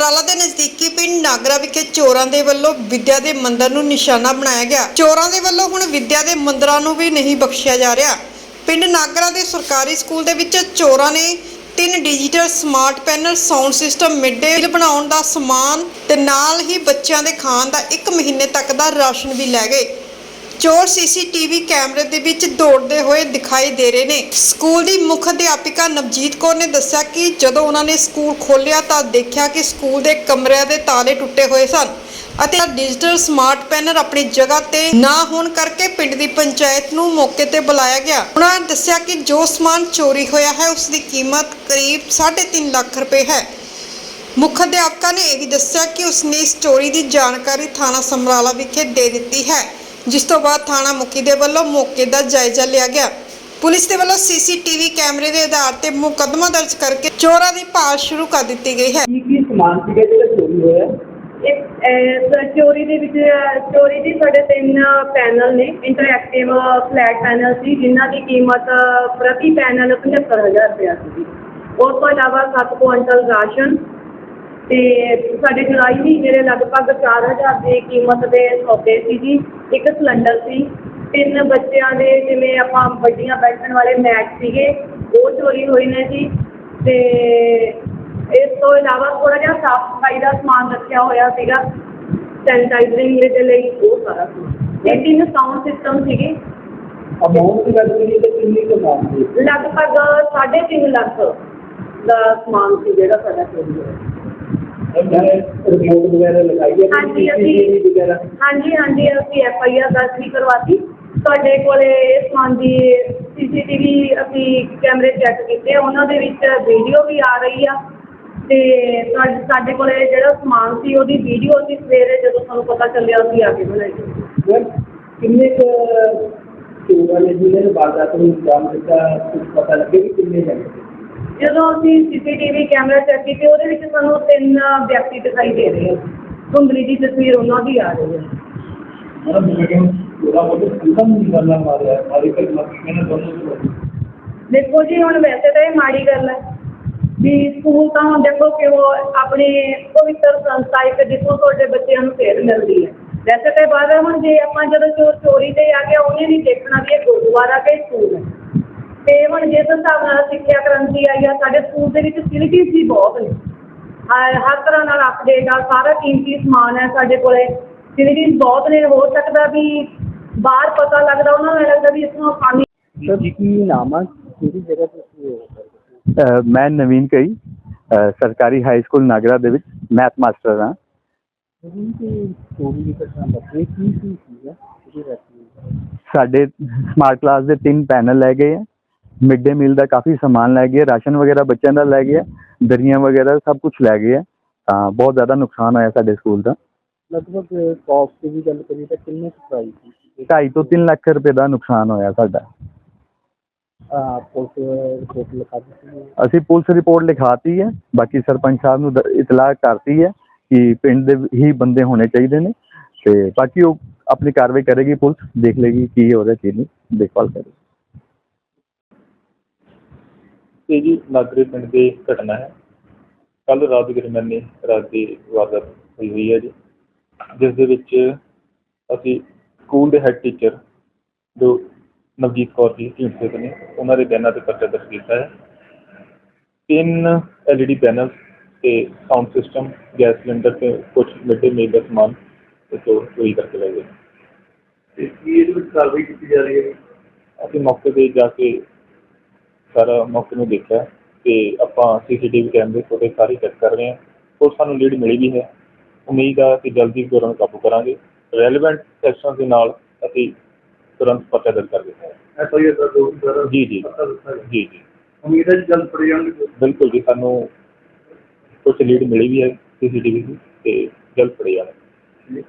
ਸਮਰਾਲਾ ਦੇ ਨਜ਼ਦੀਕੀ ਪਿੰਡ ਨਾਗਰਾ ਵਿਖੇ ਚੋਰਾਂ ਦੇ ਵੱਲੋਂ ਵਿਦਿਆ ਦੇ ਮੰਦਰ ਨੂੰ ਨਿਸ਼ਾਨਾ ਬਣਾਇਆ ਗਿਆ। ਚੋਰਾਂ ਦੇ ਵੱਲੋਂ ਹੁਣ ਵਿਦਿਆ ਦੇ ਮੰਦਰਾਂ ਨੂੰ ਵੀ ਨਹੀਂ ਬਖਸ਼ਿਆ ਜਾ ਰਿਹਾ। ਪਿੰਡ ਨਾਗਰਾ ਦੇ ਸਰਕਾਰੀ ਸਕੂਲ ਦੇ ਵਿੱਚ ਚੋਰਾਂ ਨੇ ਤਿੰਨ digital smart panel, sound system, mid day meal ਬਣਾਉਣ ਦਾ ਸਮਾਨ ਤੇ ਨਾਲ ਹੀ ਬੱਚਿਆਂ ਦੇ ਖਾਣ ਦਾ 1 ਮਹੀਨੇ ਤੱਕ ਦਾ ਰਾਸ਼ਨ ਵੀ ਲੈ ਗਏ। ਚੋਰ ਸੀਸੀਟੀਵੀ ਕੈਮਰੇ ਦੇ ਵਿੱਚ ਦੌੜਦੇ ਹੋਏ ਦਿਖਾਈ ਦੇ ਰਹੇ ਨੇ। ਸਕੂਲ ਦੀ ਮੁੱਖ ਅਧਿਆਪਿਕਾ ਨਵਜੀਤ ਕੌਰ ਨੇ ਦੱਸਿਆ ਕਿ ਜਦੋਂ ਉਹਨਾਂ ਨੇ ਸਕੂਲ ਖੋਲ੍ਹਿਆ ਤਾਂ ਦੇਖਿਆ ਕਿ ਸਕੂਲ ਦੇ ਕਮਰਿਆਂ ਦੇ ਤਾਲੇ ਟੁੱਟੇ ਹੋਏ ਸਨ ਅਤੇ ਡਿਜੀਟਲ ਸਮਾਰਟ ਪੈਨਰ ਆਪਣੀ ਜਗ੍ਹਾ ਤੇ ਨਾ ਹੋਣ ਕਰਕੇ ਪਿੰਡ ਦੀ ਪੰਚਾਇਤ ਨੂੰ ਮੌਕੇ ਤੇ ਬੁਲਾਇਆ ਗਿਆ। ਉਹਨਾਂ ਨੇ ਦੱਸਿਆ ਕਿ ਜੋ ਸਮਾਨ ਚੋਰੀ ਹੋਇਆ ਹੈ, ਉਸ ਦੀ ਕੀਮਤ ਕਰੀਬ 3.5 ਲੱਖ ਰੁਪਏ ਹੈ। ਮੁੱਖ ਅਧਿਆਪਕਾ ਨੇ ਇਹ ਵੀ ਦੱਸਿਆ ਕਿ ਉਸਨੇ ਇਸ ਚੋਰੀ ਦੀ ਜਾਣਕਾਰੀ ਥਾਣਾ ਸਮਰਾਲਾ ਵਿਖੇ ਦੇ ਦਿੱਤੀ ਹੈ। ਜਿਸ ਤੋਂ ਬਾਅਦ ਥਾਣਾ ਮੁਖੀ ਦੇ ਵੱਲੋਂ ਮੌਕੇ ਦਾ ਜਾਇਜ਼ਾ ਲਿਆ ਗਿਆ। ਪੁਲਿਸ ਦੇ ਵੱਲੋਂ ਸੀਸੀਟੀਵੀ ਕੈਮਰੇ ਦੇ ਆਧਾਰ ਤੇ ਮੁਕੱਦਮਾ ਦਰਜ ਕਰਕੇ ਚੋਰਾਂ ਦੀ ਭਾਲ ਸ਼ੁਰੂ ਕਰ ਦਿੱਤੀ ਗਈ ਹੈ। ਕੀ ਕੀ ਸਮਾਨ ਸੀਗਾ ਜਿਹੜਾ ਚੋਰੀ ਹੋਇਆ? ਇੱਕ ਅਹ, ਚੋਰੀ ਦੇ ਵਿੱਚ ਅਹ, ਚੋਰੀ ਦੀ ਸਾਡੇ ਤਿੰਨ ਪੈਨਲ ਨੇ। ਇੰਟਰੈਕਟਿਵ ਫਲੈਟ ਪੈਨਲ ਸੀ ਜਿਨ੍ਹਾਂ ਦੀ ਕੀਮਤ ਪ੍ਰਤੀ ਪੈਨਲ 75000 ਰੁਪਇਆ ਸੀ ਉਸ ਤੋਂ ਇਲਾਵਾ 7 ਕੁਇੰਟਲ ਰਾਸ਼ਨ ਤੇ ਸਾਡੇ ਜੁਲਾਈ ਮਹੀਨੇ ਦੇ ਲਗਭਗ 4000 ਦੀ ਕੀਮਤ ਦੇ ਸੌਦੇ ਸੀ ਜੀ ਇੱਕ ਸਿਲੰਡਰ ਸੀ। ਤਿੰਨ ਬੱਚਿਆਂ ਦੇ ਜਿਵੇਂ ਆਪਾਂ ਵੱਡੀਆਂ ਬੈਠਣ ਵਾਲੇ ਮੈਟ ਸੀਗੇ ਉਹ ਚੋਰੀ ਹੋਏ ਨੇ ਜੀ। ਤੇ ਇਸ ਤੋਂ ਇਲਾਵਾ ਥੋੜਾ ਜਿਹਾ ਸਾਫ਼ ਸਫ਼ਾਈ ਦਾ ਸਮਾਨ ਰੱਖਿਆ ਹੋਇਆ ਸੀਗਾ। ਸੈਨੀਟਾਈਜ਼ਿੰਗ ਦੇ ਲਈ ਉਹ ਸਾਰਾ ਸਮਾਨ। ਇਹ ਤਿੰਨ ਸਾਊਂਡ ਸਿਸਟਮ ਸੀਗੇ। ਅਮਾਉਂਟ ਦੀ ਗੱਲ ਕਰੀਏ ਤਾਂ ਕਿੰਨੀ ਕੁ ਅਮਾਉਂਟ ਸੀ? ਲਗਭਗ 3.5 ਲੱਖ ਦਾ ਸਮਾਨ ਸੀ ਜਿਹੜਾ ਸਾਡਾ ਚੋਰੀ ਹੋਇਆ। ਰਿਪੋਰਟ ਵਗੈਰਾ ਲਗਾਈ ਹੈ ਹਾਂਜੀ, ਅਸੀਂ- ਹਾਂਜੀ ਹਾਂਜੀ ਅਸੀਂ ਐਫ ਆਈ ਆਰ ਦਰਜ ਵੀ ਕਰਵਾਤੀ। ਤੁਹਾਡੇ ਕੋਲੇ ਸਮਾਨ ਦੀ ਸੀਸੀਟੀਵੀ ਅਸੀਂ ਕੈਮਰੇ ਚੈੱਕ ਕੀਤੇ ਉਹਨਾਂ ਦੇ ਵਿੱਚ ਵੀਡੀਓ ਵੀ ਆ ਰਹੀ ਆ। ਤੇ ਤੁਹਾਡੇ- ਸਾਡੇ ਕੋਲੇ ਜਿਹੜਾ ਸਮਾਨ ਸੀ ਉਹਦੀ ਵੀਡੀਓ ਅਸੀਂ ਸਵੇਰੇ ਜਦੋਂ ਸਾਨੂੰ ਪਤਾ ਚੱਲਿਆ ਅਸੀਂ ਆ ਕੇ ਬਣਾਈ। ਸਰ ਕਿੰਨੇ ਕੁ ਚੋਰਾਂ ਨੇ ਜਿਹਨੇ ਨੂੰ ਵਾਰਦਾਤ ਨੂੰ ਅੰਜਾਮ ਦਿੱਤਾ ਕੁਝ ਪਤਾ ਲੱਗੇ ਕਿ ਕਿੰਨੇ ਜਣੇ ਸੀ? ਜਦੋਂ ਅਸੀਂ ਸੀਸੀਟੀਵੀ ਕੈਮਰਾ ਚੈੱਕ ਕੀਤੇ ਉਹਦੇ ਵਿੱਚ ਸਾਨੂੰ ਤਿੰਨ ਵਿਅਕਤੀ ਦਿਖਾਈ ਦੇ ਰਹੇ ਧੁੰਦਲੀ ਦੀ ਤਸਵੀਰ ਉਹਨਾਂ ਦੀ ਆ ਰਹੀ ਹੈ। ਦੇਖੋ ਜੀ ਹੁਣ ਵੈਸੇ ਤਾਂ ਇਹ ਮਾੜੀ ਗੱਲ ਹੈ ਵੀ ਸਕੂਲ ਤਾਂ ਹੁਣ ਦੇਖੋ ਕਿ ਉਹ ਆਪਣੀ ਪਵਿੱਤਰ ਸੰਸਥਾ ਇੱਕ ਜਿੱਥੋਂ ਤੁਹਾਡੇ ਬੱਚਿਆਂ ਨੂੰ ਸੇਧ ਮਿਲਦੀ ਹੈ। ਵੈਸੇ ਤਾਂ ਬਾਅਦ ਹੁਣ ਜੇ ਆਪਾਂ ਜਦੋਂ ਚੋਰ ਚੋਰੀ ਤੇ ਆ ਗਿਆ ਉਹਨੇ ਨਹੀਂ ਦੇਖਣਾ ਵੀ ਇਹ ਗੁਰਦੁਆਰਾ ਕਿ ਸਕੂਲ ਹੈ। ਤੇ ਹੁਣ ਜਿਸ ਹਿਸਾਬ ਨਾਲ ਸਿੱਖਿਆ ਕ੍ਰਾਂਤੀ ਆਈ ਆ ਸਾਡੇ ਸਕੂਲ ਦੇ ਵਿੱਚ ਫੈਸਿਲਿਟੀਜ਼ ਵੀ ਬਹੁਤ ਨੇ। ਹਰ ਹਰ ਤਰ੍ਹਾਂ ਨਾਲ ਅਪਡੇਟ ਆ ਸਾਰਾ ਕੀਮਤੀ ਸਮਾਨ ਹੈ ਸਾਡੇ ਕੋਲੇ। ਫੈਸਿਲਿਟੀਜ਼ ਬਹੁਤ ਨੇ ਹੋ ਸਕਦਾ ਵੀ ਬਾਹਰ ਪਤਾ ਲੱਗਦਾ ਉਹਨਾਂ ਨੂੰ ਇਹ ਲੱਗਦਾ ਵੀ ਇਸਨੂੰ ਆਸਾਨੀ ਸਰ ਕੀ ਨਾਮ ਆ? ਕਿਹੜੀ ਜਗ੍ਹਾ ਤੇ ਸੀ ਉਹ ਅ, ਮੈਂ ਨਵੀਨ ਕਈ ਅ, ਸਰਕਾਰੀ ਹਾਈ ਸਕੂਲ ਨਾਗਰਾ ਦੇ ਵਿੱਚ ਮੈਥ ਮਾਸਟਰ ਹਾਂ। ਜਿਹੜੀ ਕਿ ਚੋਰੀ ਦੀ ਘਟਨਾ ਵਾਪਰੀ ਕੀ ਕੀ ਸੀਗਾ ਉਹਦੀ ਰੈਸਪੀ ਸਾਡੇ ਸਮਾਰਟ ਕਲਾਸ ਦੇ ਤਿੰਨ ਪੈਨਲ ਲੈ ਗਏ ਹੈ ਮਿਡ ਡੇ ਮੀਲ ਦਾ ਕਾਫੀ ਸਮਾਨ ਲੈ ਗਏ ਰਾਸ਼ਨ ਵਗੈਰਾ ਬੱਚਿਆਂ ਦਾ ਲੈ ਗਏ ਦਰੀਆਂ ਵਗੈਰਾ ਸਭ ਕੁਝ ਲੈ ਗਏ ਤਾਂ ਬਹੁਤ ਜ਼ਿਆਦਾ ਨੁਕਸਾਨ ਹੋਇਆ ਸਾਡੇ ਸਕੂਲ ਦਾ। ਲਗਭਗ ਕਾਸਟ ਦੀ ਵੀ ਗੱਲ ਕਰੀਏ ਤਾਂ ਕਿੰਨੇ ਕੁ ਪ੍ਰਾਈਸ ਸੀ? 2.5 ਤੋਂ 3 ਲੱਖ ਰੁਪਏ ਦਾ ਨੁਕਸਾਨ ਹੋਇਆ ਸਾਡਾ। ਅਸੀਂ ਪੁਲਿਸ ਰਿਪੋਰਟ ਲਿਖਾਤੀ ਹੈ। ਬਾਕੀ ਸਰਪੰਚ ਸਾਹਿਬ ਨੂੰ ਇਤਲਾਹ ਕਰਤੀ ਹੈ ਕਿ ਪਿੰਡ ਦੇ ਹੀ ਬੰਦੇ ਹੋਣੇ ਚਾਹੀਦੇ ਨੇ। ਤੇ ਬਾਕੀ ਉਹ ਆਪਣੀ ਕਾਰਵਾਈ ਕਰੇਗੀ ਪੁਲਿਸ ਦੇਖ ਲੇਗੀ ਕੀ ਹੋ ਰਿਹਾ ਕੀ ਨਹੀਂ। ਦੇਖਭਾਲ ਕਰੇਗੀ। ਇਹ ਜੀ ਨਾਗਰੇ ਪਿੰਡ ਦੀ ਘਟਨਾ ਹੈ। ਕੱਲ ਰਾਤ ਦੇ ਦਰਮਿਆਨ ਨੇ ਰਾਤ ਦੀ ਵਾਰਦਾਤ ਹੋਈ ਹੋਈ ਹੈ ਜੀ। ਜਿਸ ਦੇ ਵਿੱਚ ਅਸੀਂ ਸਕੂਲ ਦੇ ਹੈੱਡ ਟੀਚਰ ਜੋ ਨਵਜੀਤ ਕੌਰ ਜੀ ਢੀਂਡਸੇ ਨੇ ਉਹਨਾਂ ਦੇ ਬਿਆਨਾਂ ਤੇ ਪਰਚਾ ਦਰਜ ਕੀਤਾ ਹੈ। ਤਿੰਨ ਐਲਈਡੀ ਪੈਨਲ ਤੇ ਸਾਊਂਡ ਸਿਸਟਮ ਗੈਸ ਸਿਲੰਡਰ ਤੇ ਕੁਝ ਮਿਡ ਮੀਲ ਦਾ ਸਮਾਨ ਇਹ ਚੋਰ ਚੋਰੀ ਕਰਕੇ ਲੈ ਗਏ। ਤੇ ਕੀ ਇਹਦੇ ਵਿੱਚ ਕਾਰਵਾਈ ਕੀਤੀ ਜਾ ਰਹੀ ਹੈ ਅਸੀਂ ਮੌਕੇ ਤੇ ਜਾ ਕੇ ਸਾਰਾ ਮੌਕੇ ਨੂੰ ਦੇਖਿਆ ਤੇ ਆਪਾਂ ਸੀਸੀਟੀਵੀ ਕੈਮਰੇ ਫੁਟੇ ਸਾਰੀ ਚੈੱਕ ਕਰ ਰਹੇ ਹਾਂ। ਔਰ ਸਾਨੂੰ ਲੀਡ ਮਿਲੀ ਵੀ ਹੈ। ਉਮੀਦ ਆ ਕਿ ਜਲਦੀ ਚੋਰਾਂ ਨੂੰ ਕਾਬੂ ਕਰਾਂਗੇ। ਰੈਲੇਵੈਂਟ ਸੈਕਸ਼ਨ ਦੇ ਨਾਲ ਅਸੀਂ ਤੁਰੰਤ ਪਤਾ ਦਰਜ ਕਰ ਦਿੱਤਾ ਹੈ। ਸਰ? ਜੀ ਜੀ। ਪਤਾ ਦਿੱਤਾ ਗਿਆ। ਜੀ ਜੀ। ਉਮੀਦ ਹੈ ਜੀ ਜਲਦ ਫੜੇ ਜਾਣਗੇ। ਬਿਲਕੁਲ ਜੀ ਸਾਨੂੰ ਕੁਝ ਲੀਡ ਮਿਲੀ ਵੀ ਹੈ ਸੀਸੀਟੀਵੀ ਦੀ ਤੇ ਜਲਦ ਫੜੇ ਜਾਣਗੇ।